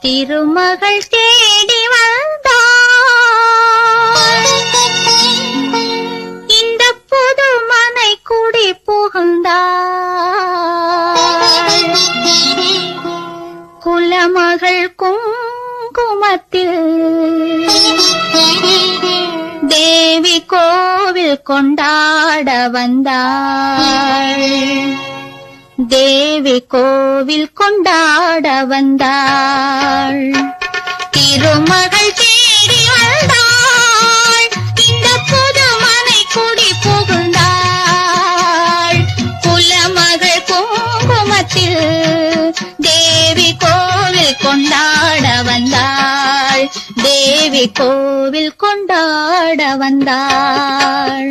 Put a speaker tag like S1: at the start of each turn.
S1: திருமகள் தேடி வந்தாள். இந்த புது மனை குடி புகுந்தாள். குலமகள் குங்குமத்தில் தேவி கோவில் கொண்டாட வந்தாள். தேவி கோவில் கொண்டாட வந்தாள். திருமகள் தேடி வந்தாள். இந்த புது மனை குடி புகுந்தாள். குலமகள் குங்குமத்தில் தேவி கோவில் கொண்டாட வந்தாள். தேவி கோவில் கொண்டாட வந்தாள்.